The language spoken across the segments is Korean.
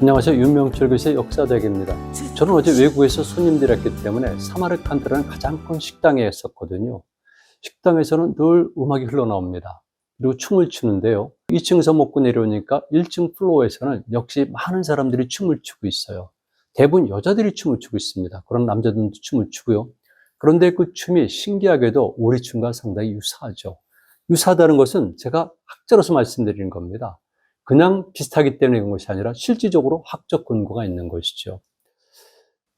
안녕하세요. 윤명철 교수의 역사대학입니다. 저는 어제 외국에서 손님들이었기 때문에 사마르칸드라는 가장 큰 식당에 있었거든요. 식당에서는 늘 음악이 흘러나옵니다. 그리고 춤을 추는데요. 2층에서 먹고 내려오니까 1층 플로어에서는 역시 많은 사람들이 춤을 추고 있어요. 대부분 여자들이 춤을 추고 있습니다. 그런 남자들도 춤을 추고요. 그런데 그 춤이 신기하게도 우리 춤과 상당히 유사하죠. 유사하다는 것은 제가 학자로서 말씀드리는 겁니다. 그냥 비슷하기 때문에 그런 것이 아니라 실질적으로 학적 근거가 있는 것이죠.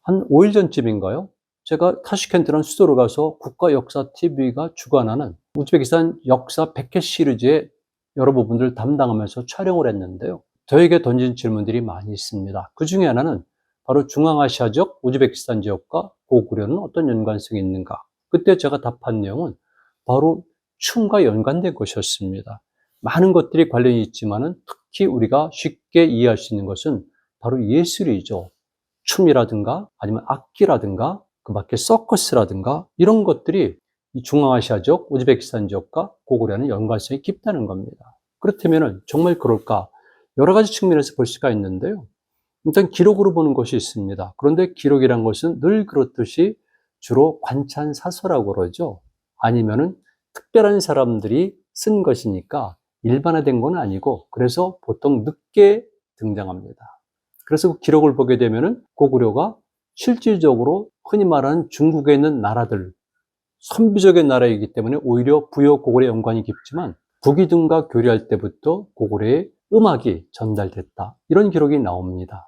한 5일 전쯤인가요? 제가 타슈켄트라는 수도로 가서 국가 역사TV가 주관하는 우즈베키스탄 역사 100회 시리즈의 여러 부분들을 담당하면서 촬영을 했는데요. 저에게 던진 질문들이 많이 있습니다. 그 중에 하나는 바로 중앙아시아적 우즈베키스탄 지역과 고구려는 어떤 연관성이 있는가? 그때 제가 답한 내용은 바로 춤과 연관된 것이었습니다. 많은 것들이 관련이 있지만은 특히 우리가 쉽게 이해할 수 있는 것은 바로 예술이죠. 춤이라든가 아니면 악기라든가 그 밖에 서커스라든가 이런 것들이 이 중앙아시아적 우즈베키스탄 지역과 고구려는 연관성이 깊다는 겁니다. 그렇다면 정말 그럴까? 여러 가지 측면에서 볼 수가 있는데요. 일단 기록으로 보는 것이 있습니다. 그런데 기록이란 것은 늘 그렇듯이 주로 관찬 사서라고 그러죠. 아니면은 특별한 사람들이 쓴 것이니까 일반화된 건 아니고 그래서 보통 늦게 등장합니다. 그래서 그 기록을 보게 되면은 고구려가 실질적으로 흔히 말하는 중국에 있는 나라들 선비적인 나라이기 때문에 오히려 부여 고구려 연관이 깊지만 북이등과 교류할 때부터 고구려의 음악이 전달됐다. 이런 기록이 나옵니다.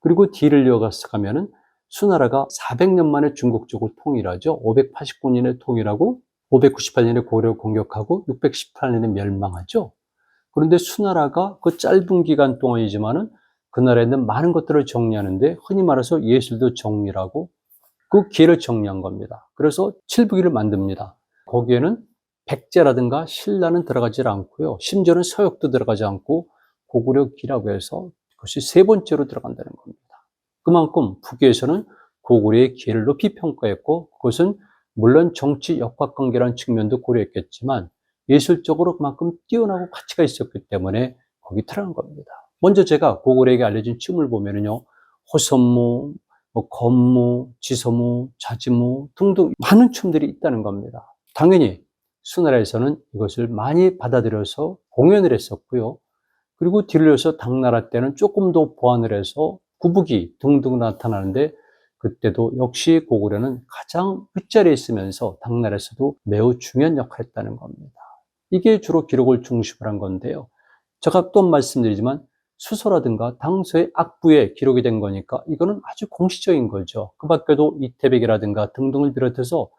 그리고 뒤를 이어가서 가면은 수나라가 400년 만에 중국 쪽을 통일하죠. 589년에 통일하고 598년에 고려를 공격하고 618년에 멸망하죠. 그런데 수나라가 그 짧은 기간 동안이지만은 그 나라에 있는 많은 것들을 정리하는데 흔히 말해서 예술도 정리하고 그 기회를 정리한 겁니다. 그래서 칠부기를 만듭니다. 거기에는 백제라든가 신라는 들어가지 않고요. 심지어는 서역도 들어가지 않고 고구려 기라고 해서 그것이 세 번째로 들어간다는 겁니다. 그만큼 북에서는 고구려의 기회를 높이 평가했고 그것은 물론 정치 역학관계라는 측면도 고려했겠지만 예술적으로 그만큼 뛰어나고 가치가 있었기 때문에 거기 들어간 겁니다. 먼저 제가 고구려에게 알려진 춤을 보면은요, 호선무, 뭐 건무, 지소무, 자지무 등등 많은 춤들이 있다는 겁니다. 당연히 수나라에서는 이것을 많이 받아들여서 공연을 했었고요. 그리고 뒤를 이어서 당나라 때는 조금 더 보완을 해서 구부기 등등 나타나는데 그때도 역시 고구려는 가장 윗자리에 있으면서 당나라에서도 매우 중요한 역할을 했다는 겁니다. 이게 주로 기록을 중심으로 한 건데요. 제가 또 말씀드리지만 수서라든가 당서의 악부에 기록이 된 거니까 이거는 아주 공식적인 거죠. 그 밖에도 이태백이라든가 등등을 비롯해서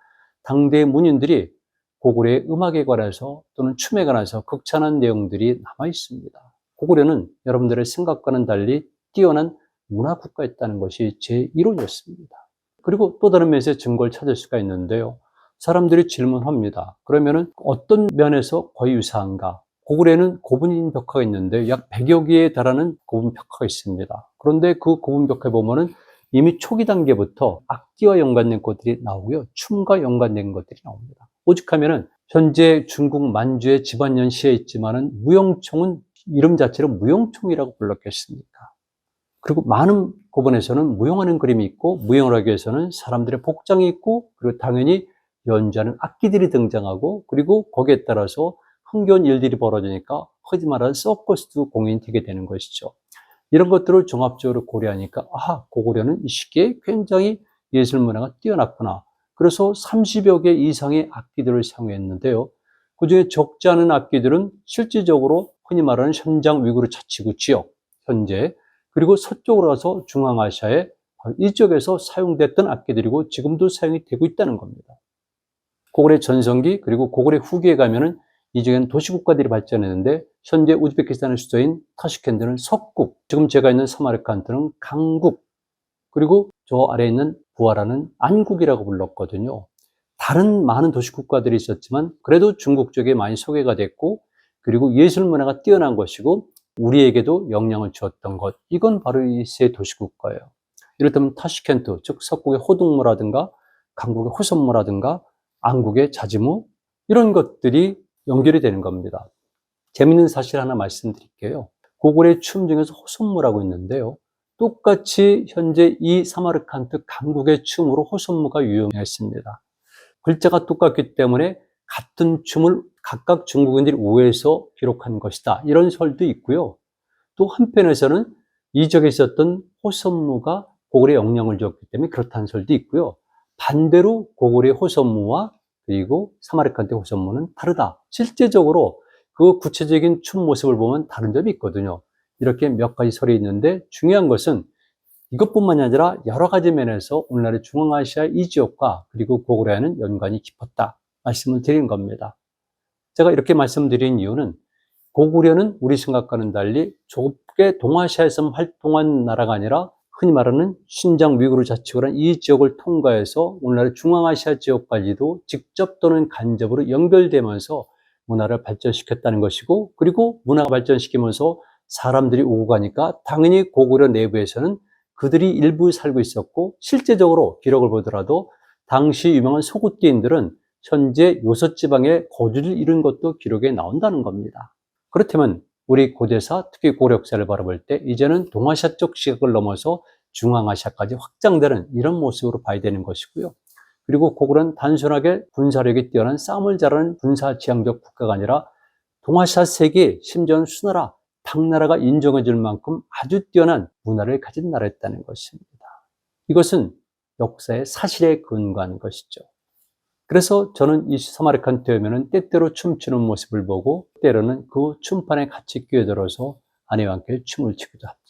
당대 문인들이 고구려의 음악에 관해서 또는 춤에 관해서 극찬한 내용들이 남아 있습니다. 고구려는 여러분들의 생각과는 달리 뛰어난 문화 국가였다는 것이 제 이론이었습니다. 그리고 또 다른 면에서 증거를 찾을 수가 있는데요. 사람들이 질문합니다. 그러면은 어떤 면에서 거의 유사한가? 고구려에는 고분인 벽화가 있는데 약 100여 개에 달하는 고분 벽화가 있습니다. 그런데 그 고분 벽화에 보면은 이미 초기 단계부터 악기와 연관된 것들이 나오고요. 춤과 연관된 것들이 나옵니다. 오직하면은 현재 중국 만주의 집안연시에 있지만은 무용총은 이름 자체를 무용총이라고 불렀겠습니까? 그리고 많은 고분에서는 무용하는 그림이 있고 무용을 하기 위해서는 사람들의 복장이 있고 그리고 당연히 연주하는 악기들이 등장하고 그리고 거기에 따라서 흥겨운 일들이 벌어지니까 흔히 말하는 서커스도 공연이 되게 되는 것이죠. 이런 것들을 종합적으로 고려하니까 아 고구려는 이 시기에 굉장히 예술 문화가 뛰어났구나. 그래서 30여 개 이상의 악기들을 사용했는데요. 그 중에 적지 않은 악기들은 실질적으로 흔히 말하는 현장 위구르 자치구 지역 현재 그리고 서쪽으로 가서 중앙아시아에 이쪽에서 사용됐던 악기들이고 지금도 사용이 되고 있다는 겁니다. 고구려 전성기 그리고 고구려 후기에 가면은 이중엔 도시국가들이 발전했는데 현재 우즈베키스탄의 수도인 타슈켄트는 석국, 지금 제가 있는 사마르칸트는 강국, 그리고 저 아래에 있는 부하라는 안국이라고 불렀거든요. 다른 많은 도시국가들이 있었지만 그래도 중국 쪽에 많이 소개가 됐고 그리고 예술 문화가 뛰어난 것이고 우리에게도 영향을 주었던 것 이건 바로 이 세 도시국가예요. 이를테면 타슈켄트 즉 석국의 호동무라든가 강국의 호선무라든가 안국의 자지무 이런 것들이 연결이 되는 겁니다. 재밌는 사실 하나 말씀드릴게요. 고구려의 춤 중에서 호선무라고 있는데요. 똑같이 현재 이 사마르칸트 강국의 춤으로 호선무가 유행했습니다. 글자가 똑같기 때문에 같은 춤을 각각 중국인들이 오해해서 기록한 것이다. 이런 설도 있고요. 또 한편에서는 이 지역에 있었던 호선무가 고구려에 영향을 줬기 때문에 그렇다는 설도 있고요. 반대로 고구려의 호선무와 그리고 사마르칸트 호선무는 다르다. 실제적으로 그 구체적인 춤 모습을 보면 다른 점이 있거든요. 이렇게 몇 가지 설이 있는데 중요한 것은 이것뿐만이 아니라 여러 가지 면에서 오늘날의 중앙아시아 이 지역과 그리고 고구려와는 연관이 깊었다 말씀을 드린 겁니다. 제가 이렇게 말씀드린 이유는 고구려는 우리 생각과는 달리 좁게 동아시아에서 활동한 나라가 아니라 흔히 말하는 신장 위구르 자치구란 이 지역을 통과해서 오늘날의 중앙아시아 지역까지도 직접 또는 간접으로 연결되면서 문화를 발전시켰다는 것이고 그리고 문화가 발전시키면서 사람들이 오고 가니까 당연히 고구려 내부에서는 그들이 일부 살고 있었고 실제적으로 기록을 보더라도 당시 유명한 소굿계인들은 현재 요섯 지방에 거주를 이룬 것도 기록에 나온다는 겁니다. 그렇다면 우리 고대사 특히 고려 역사를 바라볼 때 이제는 동아시아 쪽 시각을 넘어서 중앙아시아까지 확장되는 이런 모습으로 봐야 되는 것이고요. 그리고 고구려는 단순하게 군사력이 뛰어난 싸움을 잘하는 군사 지향적 국가가 아니라 동아시아 세계 심지어는 수나라 당나라가 인정해 줄 만큼 아주 뛰어난 문화를 가진 나라였다는 것입니다. 이것은 역사의 사실에 근거한 것이죠. 그래서 저는 이 사마르칸트에 오면은 때때로 춤추는 모습을 보고 때로는 그 춤판에 같이 끼어들어서 아내와 함께 춤을 추기도 합니다.